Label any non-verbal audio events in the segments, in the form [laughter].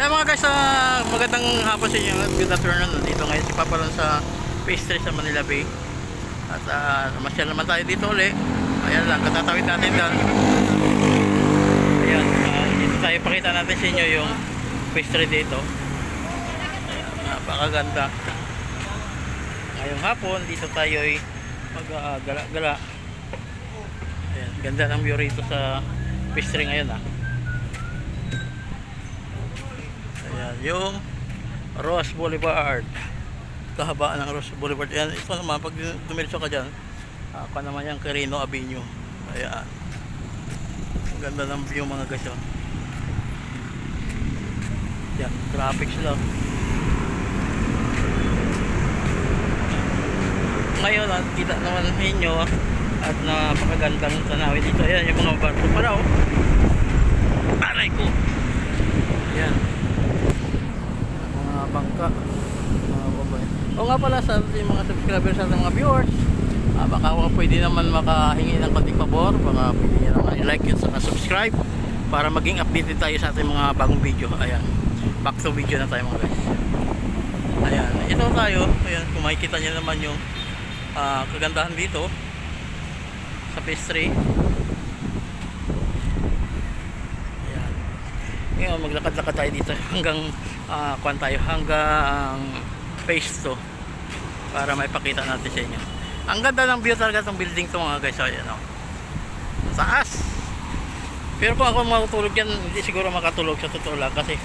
Eh mga guys, ah, magandang hapon sa inyo good afternoon. Nandito ngayon si Papa Ron sa pastry sa Manila Bay. At uh, masyal naman tayo dito uli. Ayan lang, katatawid natin doon. Ayan, ah, dito tayo pakita natin sa inyo yung pastry dito. Ayan, napakaganda. Ngayong hapon, dito tayo ay mag-gala-gala. Ayan, ganda ng view rito sa pastry ngayon ah. Ayan, yung Ross Boulevard. Kahabaan ng Ross Boulevard. Ayan, ito naman, pag dumiretso ka dyan, ako naman yung Quirino Avenue. Ayan. Ang ganda ng view mga guys. Oh. Yan, traffic sila. Ngayon, kita naman ninyo ah, at napakagandang tanawin dito. Ayan, yung mga barko pa raw. Aray ko. Ayan mga bangka mga babae o nga pala sa ating mga subscribers ating mga viewers. Ah, baka pwede naman makahingi ng konting pabor. Baka pwede nyo naman i-like yun sa subscribe para maging updated tayo sa ating mga bagong video. Ayan. Back to video na tayo mga guys. Ayan. Ito tayo. Ayan kung makikita nyo naman yung ah, kagandahan dito sa pastry ayan. Ngayon maglakad-lakad tayo dito [laughs] hanggang uh, kuan tayo? Hanggang phase 2 para maipakita natin sa inyo. Ang ganda ng view talaga itong building to mga guys. Ayan o Ang taas. Pero kung ako matutulog yan hindi siguro makatulog sa totoo lang kasi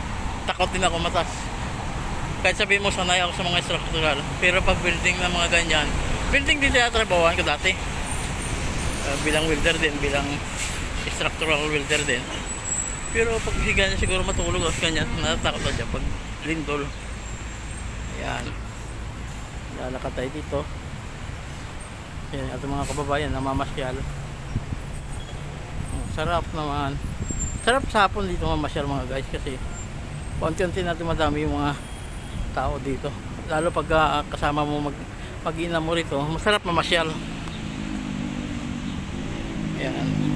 takot din ako matas. Kahit sabihin mo sanay ako sa mga structural pero pag building ng mga ganyan building din tinatrabawan ko dati. Uh, bilang welder din bilang structural welder din. Pero pag ganyan siguro matulog ako ganyan natatakot ako dyan pag lindol. Ayan lalakad tayo dito. Ayan ating mga kababayan namamasyal. Oh, sarap naman. Sarap sa hapon dito mamasyal mga guys kasi konti-unti natin madami yung mga tao dito. Lalo pag ah, kasama mo mag mag mo rito masarap mamasyal. Ayan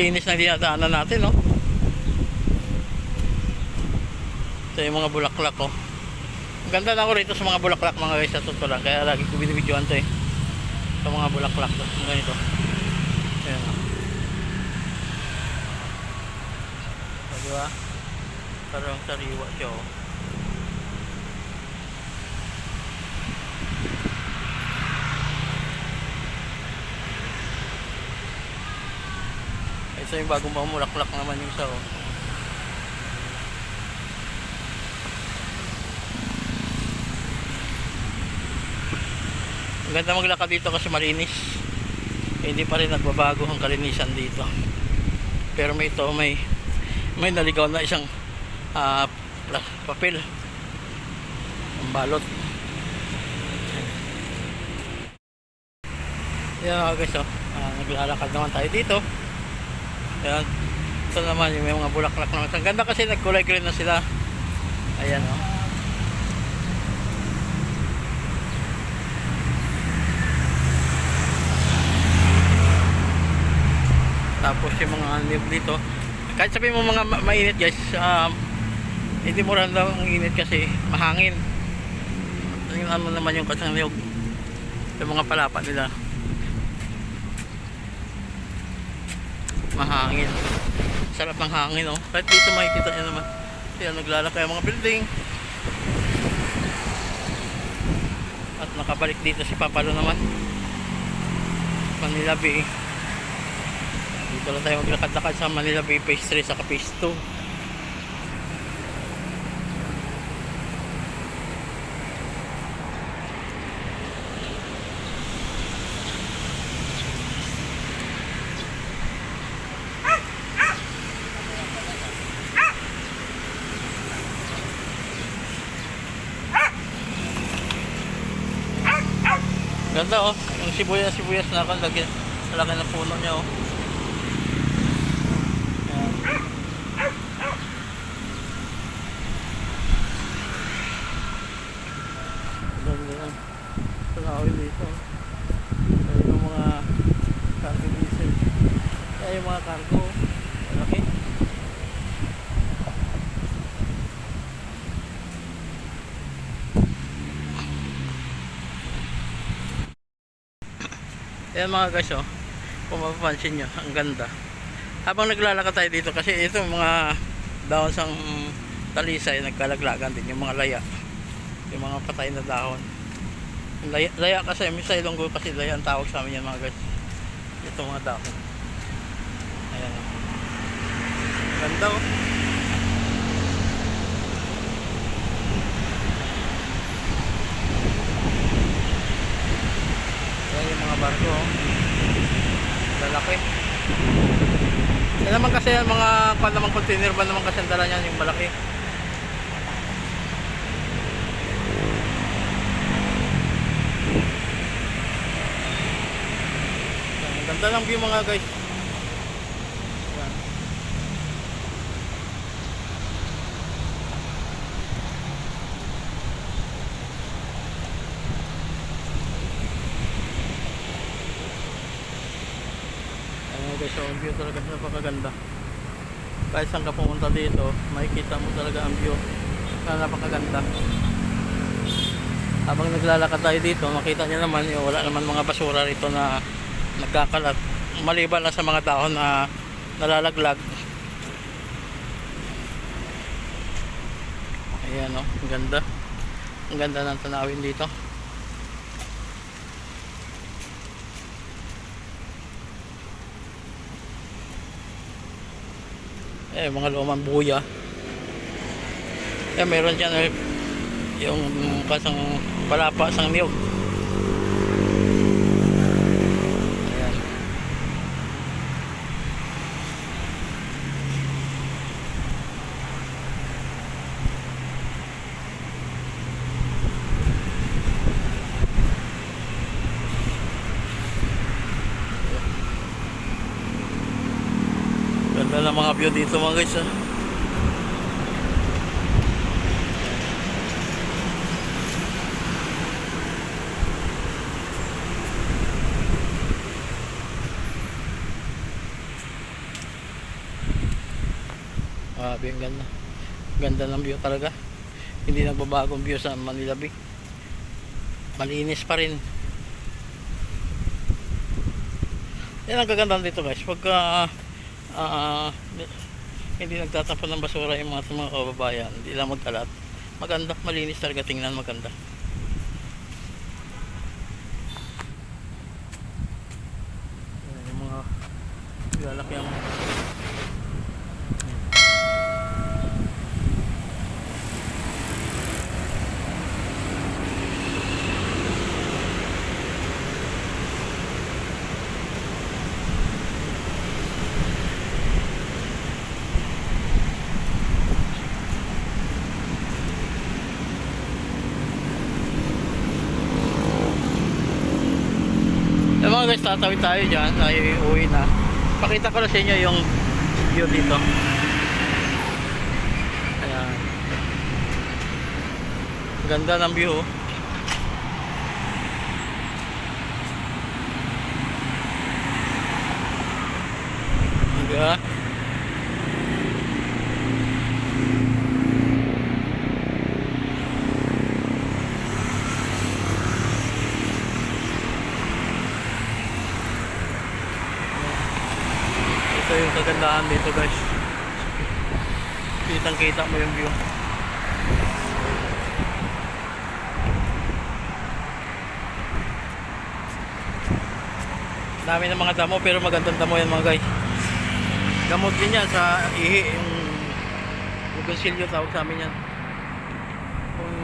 linis na dinadaanan natin no? Ito yung mga bulaklak oh. Ang ganda na ako rito sa mga bulaklak mga guys sa totoo lang. Kaya lagi ko binibidyoan to eh. Sa mga bulaklak to ganito. Ayan oh. So, diba parang sariwa siya oh Ito yung bagong mamulaklak naman yung isa oh. Ang ganda maglakad dito kasi malinis. Eh, hindi pa rin nagbabago ang kalinisan dito. Pero may ito may may naligaw na isang pla- papel. Ang balot. Yan mga guys oh. Ah, naglalakad naman tayo dito. Ayan. Ito naman yung may mga bulaklak naman. Ang ganda kasi nagkulay green na sila. Ayan o. Oh. Tapos yung mga niyog dito. Kahit sabihin mo mga ma- mainit guys, um, hindi mo rin ang init kasi mahangin. Tingnan mo naman yung kasang niyog. Yung mga palapa nila. Mahangin. Sarap ng hangin oh. Kahit dito makikita nyo naman kaya naglalakay ang mga building. At nakabalik dito si Papalo naman. Manila Bay. Dito lang tayo maglakad-lakad sa Manila Bay phase 3 sa phase 2 Ganda oh. Yung sibuyas, sibuyas na ako. Lagi, laki ng puno niya oh. Yan. Ganda yan. Tanawin dito. Ayun yung mga mga cargo. Malaki. Ayan mga guys oh. Kung mapapansin nyo, ang ganda. Habang naglalakad tayo dito kasi ito mga dahon sang talisay nagkalaglagan din yung mga laya. Yung mga patay na dahon. Laya, laya kasi, may sa kasi laya ang tawag sa amin yan mga guys. Ito mga dahon. Ayan. Ganda oh. Ayan yung mga barko oh. Lalaki. Yan naman kasi yan, mga kwan naman container ba naman kasi ang dala niyan yung malaki. Ang ganda ng view mga guys. Yan. Ayan mga guys, so ang view talaga napakaganda. Kahit saan ka pumunta dito, makikita mo talaga ang view na napakaganda. Habang naglalakad tayo dito, makita niyo naman, yung wala naman mga basura rito na nagkakalat. Maliban lang sa mga dahon na nalalaglag. Ayan o, ang ganda. Ang ganda ng tanawin dito. Eh, mga lumang buya. Eh, meron dyan eh, yung kasang palapa sang niyog. Ayan. Ganda ng mga view dito mga guys ah. Grabe ang ganda. Ganda ng view talaga. Hindi nagbabagong view sa Manila Bay. Malinis pa rin. Yan ang kagandahan dito guys. Pagka ah, hindi nagtatapon ng basura yung mga, mga kababayan, hindi lang magkalat. Maganda, malinis talaga tingnan maganda. Ayan, yung mga lalaki ang Yung mga guys, tatawid tayo dyan. Tayo uwi na. Pakita ko lang sa inyo yung view dito. Ayan. Ganda ng view. Diba? Ito yung kagandahan dito guys. Kitang kita mo yung view. Dami ng mga damo pero magandang damo yan mga guys. Gamot din yan sa ihi yung ugonsilyo tawag sa amin yan. Kung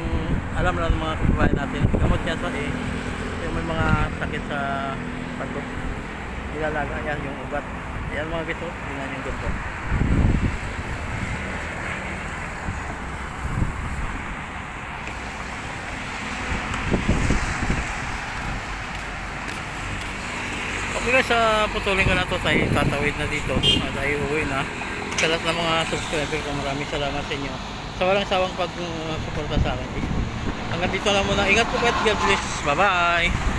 alam na ng mga kababayan natin, gamot yan sa ihi. Yung may mga sakit sa pagod. Ilalaga yan yung ugat. Yan mga gito, tingnan yung ganda. Okay guys, sa putulin ko na to tayo tatawid na dito. Ah, tayo uwi na. Sa lahat ng mga subscriber ko, maraming salamat sa inyo. Sa walang sawang pag-suporta sa akin. Hanggang dito lang muna. Ingat po kayo. God bless. Bye-bye.